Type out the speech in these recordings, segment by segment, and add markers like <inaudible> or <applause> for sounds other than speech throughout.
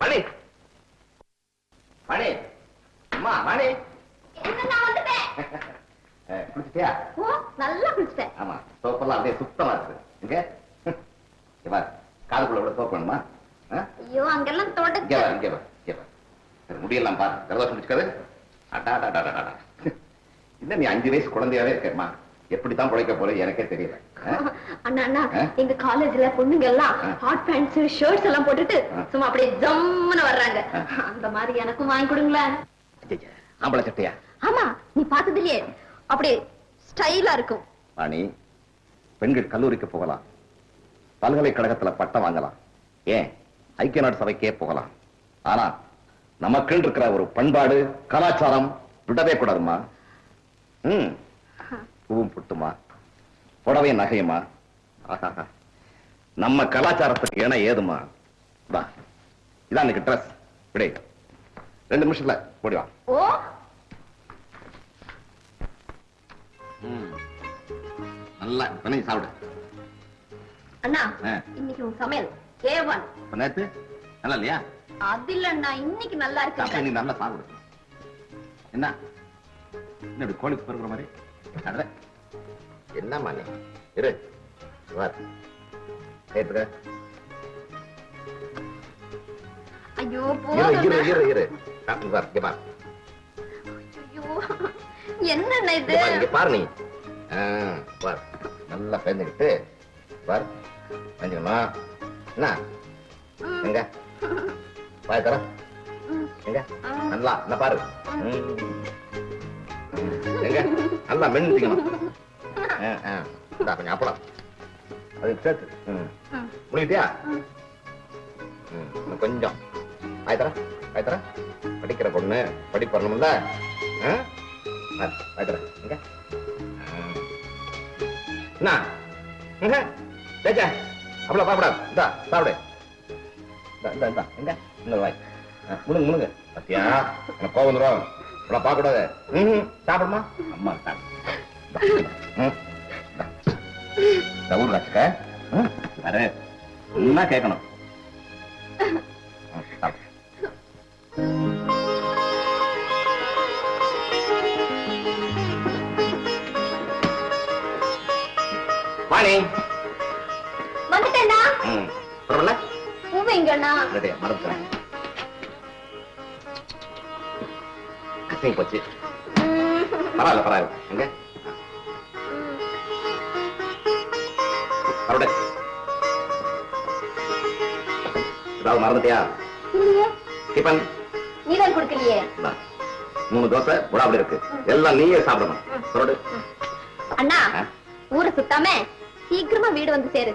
மணி. மணி. அம்மா மணி. <laughs> குளிச்சிட்டியா? நல்லா குளிச்சிட்டேன். ஆமா சோப்பெல்லாம் அப்படியே சுத்தமா இருக்குது. <laughs> இங்க பாரு காதுக்குள்ள கூட சோப்பு வேணுமா? ஐயோ அங்கெல்லாம் இங்க வா இங்க வா இங்க வா. முடியெல்லாம் பாரு. ஜலதோஷம் முடிச்சுக்காது அடா அடா <laughs> அடா, அடா, நீ அஞ்சு வயசு குழந்தையாவே இருக்கேம்மா? எப்படித்தான் பிழைக்க போற எனக்கே தெரியல? அண்ணா அண்ணா? எங்க காலேஜ்ல பொண்ணுங்க எல்லாம். ஹாட் பேண்ட்ஸ் ஷர்ட்ஸ் எல்லாம் போட்டுட்டு. சும்மா அப்படியே ஜம்முன்னு வர்றாங்க. அந்த மாதிரி எனக்கும் வாங்கி கொடுங்களேன் ஆம்பளை சட்டையா? ஆமா நீ பார்த்தது இல்லையே. அப்படியே ஸ்டைலா இருக்கும். ராணி பெண்கள் கல்லூரிக்கு போகலாம். பல்கலைக்கழகத்துல பட்டம் வாங்கலாம். ஏன்? ஐக்கிய நாடு சபைக்கே போகலாம். ஆனா நமக்குன்னு இருக்கிற ஒரு பண்பாடு கலாச்சாரம் விடவே கூடாதுமா ம். பூவும் புட்டுமா? புடவை நகையுமா. நம்ம கலாச்சாரத்துக்கு இணை ஏதுமா? வா. இதான் இன்னைக்கு ட்ரெஸ் விடை. ரெண்டு நிமிஷத்துல போடி வா. நல்லா பண்ணி சாப்பிடு. அண்ணா. இன்னைக்கு உன் சமையல் இப்ப நேத்து? நல்லா இல்லையா? அது இல்லண்ணா இன்னைக்கு நல்லா இருக்கு. நீ நல்லா சாப்பிடு. என்ன? என்ன கோழி பெருக்கிற மாதிரி? என்னம்மா நீ? இரு. ஐயோ இங்க பாரு இது? இங்க நீ. பாரு. நல்லா பேந்துக்கிட்டு பாரு. செஞ்சுக்கணும் என்ன ம், எங்க? பாய் தர. ம், எங்க? ஆ. நல்லா என்ன பாரு. நல்லா மென்னுக்கணும் கொஞ்சம் அப்பளம் அது சேர்த்து. முடிக்கிட்டியா கொஞ்சம். ஆயத்தர ஆயத்தர படிக்கிற பொண்ணு படிப்பு வரணும்ல? ஆ? ஆ, ஆயத்தர. என்ன எங்க சேச்சா அப்பளம் பாப்படாது இந்தா சாப்பிடு. இந்தா இந்தா இந்தா. எங்க இன்னொரு வாய். முழுங்க முழுங்க. பத்தியா? எனக்கு கோவம் வந்துடும் ம் சாப்பிடுமா? அம்மா சாப்பிடு. வச்சுக்க கேட்கணும். வாணி வந்துட்டேண்ணா. ம் பரவாயில்ல பூவை எங்கண்ணா மறந்துட்டேன். போச்சு. பரவாயில்ல பரவாயில்ல. எங்க? ஏதாவது மறந்துட்டியா? டிபன். நீதான் கொடுக்கலையே. மூணு தோசை புடாபடி இருக்கு. எல்லாம் நீயே சாப்பிடணும். அண்ணா? ஊரை சுத்தாம சீக்கிரமா வீடு வந்து சேரு.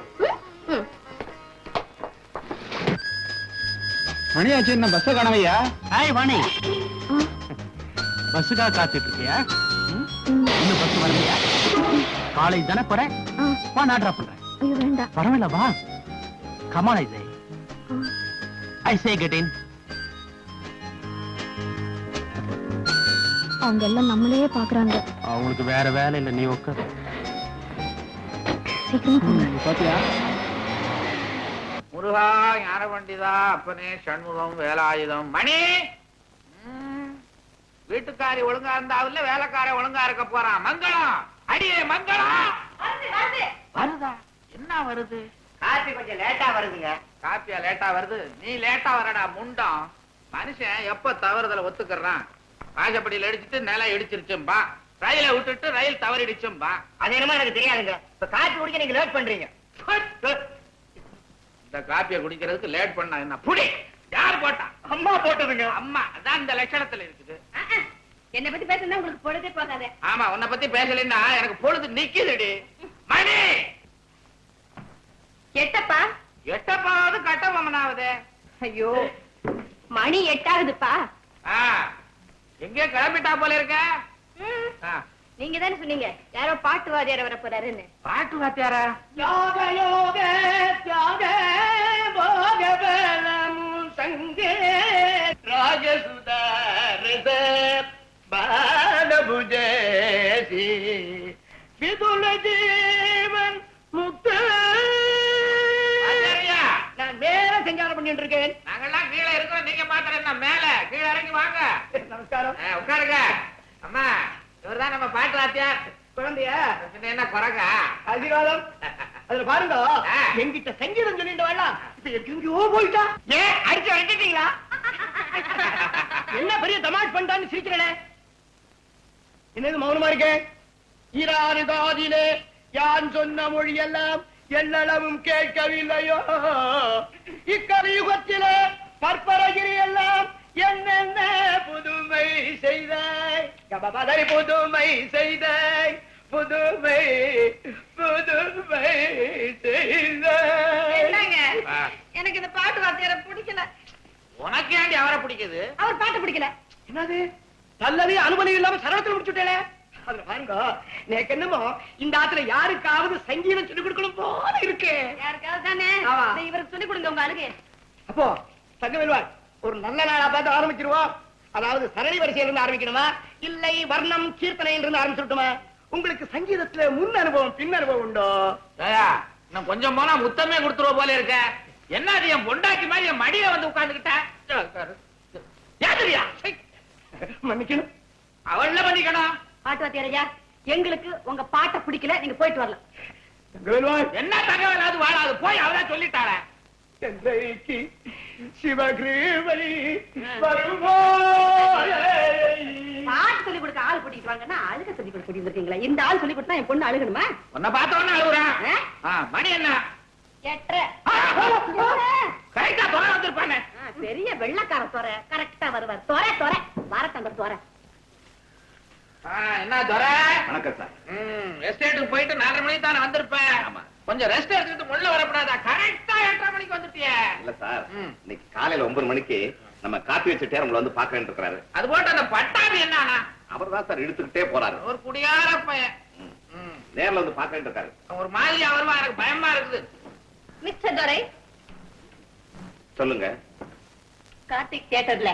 மணியாச்சு என்ன பஸ்ஸ காணவையா? ஹாய் வாணி பஸ்ஸுக்காக காத்துட்டு இருக்கியா? இன்னும் பஸ் வரலையா? காலேஜ் தானே போறேன். வா நான் ட்ராப் பண்றேன். ஐயோ வேண்டாம். பரவாயில்ல வா. Come on ah. I say get in அவங்க எல்லாம் நம்மளையே பாக்குறாங்க அவங்களுக்கு வேற வேலை இல்ல நீ உட்கார். சீக்கிரமா போங்க. பாத்தியா முருகா ஞான பண்டிதா அப்பனே சண்முகம் வேலாயுதம் மணி. வீட்டுக்காரி ஒழுங்கா இருந்தாவில்ல வேலைக்கார ஒழுங்கா இருக்க போறான். மங்களம். அடியே மங்களம். வருதா? என்ன வருது? காப்பி கொஞ்சம் லேட்டா வருதுங்க. காப்பியா லேட்டா வருது? நீ லேட்டா வரடா முண்டம். மனுஷன் எப்ப தவறுதல ஒத்துக்கறான்? வாசப்படியில அடிச்சிட்டு நிலம் இடிச்சிருச்சும்பா ரயிலை விட்டுட்டு ரயில் தவறிடுச்சும்பா அது என்னமோ எனக்கு தெரியாதுங்க. இப்ப காப்பி குடிக்க நீங்க லேட் பண்றீங்க. இந்த காப்பியை குடிக்கிறதுக்கு லேட் பண்ணா என்ன? புடி! யார் போட்டா? அம்மா போட்டதுங்க. அம்மா அதான் இந்த லட்சணத்துல இருக்குது. என்னை பத்தி பேசுனா உங்களுக்கு பொழுதே போகாது. ஆமா உன்னை பத்தி பேசலைன்னா எனக்கு பொழுது நிக்குதுடி. மணி! எட்டப்பா? எட்டப்பாவது கட்டபொம்மனாவது. ஐயோ மணி எட்டாகுதுப்பா. ஆ எங்கே கிளம்பிட்டா போல இருக்க. நீங்க தானே சொன்னீங்க யாரோ பாட்டு வாத்தியார் வர போறாருன்னு. பாட்டு வாத்தியாரா? யோக யோக தியாக போக பலமும் சங்கே. ராஜசுதாரத பாலபுஜேசி செஞ்சாலும் பண்ணிட்டு இருக்கேன் நாங்கெல்லாம் கீழே இருக்கோம் நீங்க என்ன மேல? கீழே இறங்கி வாங்க. நமஸ்காரம். உட்காருங்க. அம்மா இவர்தான் நம்ம பாட்டு வாத்தியார் குழந்தையா? என்ன குறைங்க ஆசீர்வாதம் அதுல பாருங்க. ஆ. எங்கிட்ட சங்கீதம் சொல்லிட்டு வரலாம். இப்ப எங்கேயோ போயிட்டா. ஏன் அடிச்சு அடிச்சிட்டீங்களா என்ன பெரிய தமாஷ் பண்ணிட்டான்னு சிரிக்கிறே என்னது மௌனமா இருக்கேன் ஈராறு காதிலே யான் சொன்ன மொழியெல்லாம் எல்லளவும் கேட்கவில்லையோ? கபபதரி புதுமை செய்தாய் புதுமை புதுமை செய்தாய் ஆ. எனக்கு இந்த பாட்டு வாத்தியார பிடிக்கல. உனக்கு ஏண்டி அவரை பிடிக்குது? அவர் பாட்டு பிடிக்கல. என்னது? நல்லதே அனுமதி இல்லாம சரவத்தில் முடிச்சுட்டேனே? அதுல பாருங்க எனக்கு என்னமோ இந்த ஆத்துல யாருக்காவது சங்கீதம் சொல்லிக் கொடுக்கணும் போல இருக்கு. யாருக்காவது தானே? இவருக்கு சொல்லி கொடுங்க உங்க அழுகை அப்போ தங்கவேல்வாள் ஒரு நல்ல நாளா பார்த்து ஆரம்பிச்சிருவோம். அதாவது சரளி வரிசையில இருந்து ஆரம்பிக்கணுமா? இல்லை வர்ணம் கீர்த்தனையில இருந்து ஆரம்பிச்சுட்டுமா உங்களுக்கு சங்கீதத்துல முன் அனுபவம் பின் அனுபவம் உண்டோ? இன்னும் கொஞ்சம் போனா முத்தமே கொடுத்துருவ போல இருக்க. என்ன அது என் பொண்டாட்டி மாதிரி என் மடியில வந்து உட்கார்ந்துகிட்ட? மன்னிக்கணும். அவள்ல பண்ணிக்கணும் பாட்டு வாத்தியாரையா எங்களுக்கு உங்க பாட்டை பிடிக்கல நீங்க போயிட்டு வரலாம். என்ன தகவல்? அது வாழாது. போய் அவதான் சொல்லிட்டாளே என்றைக்கு சிவகிருபை வருவோயே பாட்டு சொல்லி கொடுக்க ஆள் கூட்டிட்டு வாங்கன்னா அழுக சொல்லி கொடுக்க கூட்டிட்டு இருக்கீங்களா இந்த ஆள் சொல்லி கொடுத்தா என் பொண்ணு அழுகணுமா? உன்னை பார்த்த உடனே அழுகுறான் மணி என்ன? எட்டரை. கரெக்டா வந்திருப்பானே. ஆ, பெரிய வெள்ளக்கார தொர. கரெக்டா வருவார். தொர தொர. வாரத்தந்த தொர. ஆ, என்ன துரை? வணக்கம் சார். ம், எஸ்டேட்டுக்கு போயிட்டு நாலரை மணிக்கு தானே வந்திருப்பேன் ஆமா. கொஞ்சம் ரெஸ்ட் எடுத்துட்டு முள்ள வரப்படாதா? கரெக்டா எட்டரை மணிக்கு வந்துட்டியே. இல்ல சார். இன்னைக்கு காலையில ஒன்பது மணிக்கு நம்ம காப்பி வச்ச டேர் உங்களை வந்து பாக்கன்னு இருக்கிறாரு. அது போட்டு அந்த பட்டாபி என்னன்னா அவர் தான் சார் இழுத்துக்கிட்டே போறாரு. ஒரு குடியார பையன். நேர்ல வந்து பாக்கன்னு இருக்காரு. ஒரு மாதிரியா வருவான் எனக்கு பயமா இருக்குது. மிஸ்டர் துரை. சொல்லுங்க. கார்த்திக் தியேட்டர்ல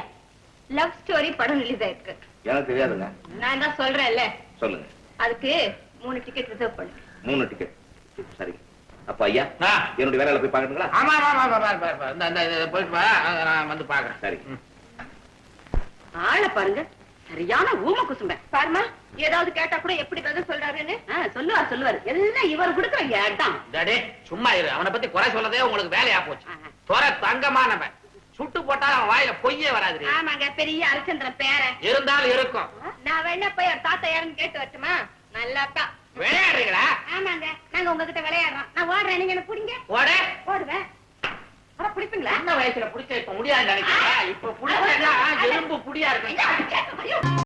லவ் ஸ்டோரி படம் ரிலீஸ் ஆயிருக்கு. எனக்கு தெரியாதுங்க. நான் தான் சொல்றேன்ல. சொல்லுங்க. அதுக்கு மூணு டிக்கெட் ரிசர்வ் பண்ணு. மூணு டிக்கெட் சரி. அப்ப ஐயா. என்னுடைய வேலையில போய் பாக்கணுங்களா ஆமா ஆமா ஆமா பாரு, பாரு, பாரு. இந்த இந்த இது போயிட்டு நான் வந்து பாக்குறேன் சரி. ஆள பாருங்க. சரியான ஊம குசும்ப. பாருமா ஏதாவது கேட்டா கூட எப்படி பதில் சொல்றாருன்னு? சொல்லுவார் சொல்லுவார். எல்லாம் இவர் கொடுக்குற ஏட்டாம் டேடே சும்மா இரு. அவனை பத்தி குறை சொல்லதே உங்களுக்கு வேலையா போச்சு. துறை தங்கமானவன். சுட்டு போட்டாலும் அவன் வாயில பொய்யே வராது ஆமாங்க பெரிய அரிச்சந்திரன் பேரன். இருந்தாலும் இருக்கும். நான் வேணா போய் அவர் தாத்தா யாருன்னு கேட்டு வரட்டுமா? நல்லாத்தா விளையாடுறீங்களா? ஆமாங்க. நாங்க உங்ககிட்ட விளையாடுறோம். நான் ஓடுறேன். நீங்க என்ன புடிங்க? ஓட. ஓடுவேன். அட பிடிப்பீங்களா? சின்ன வயசுல புடிச்ச இப்ப முடியாது நினைக்கிறேன் இப்ப புடிச்சா எலும்பு புடியா இருக்கு.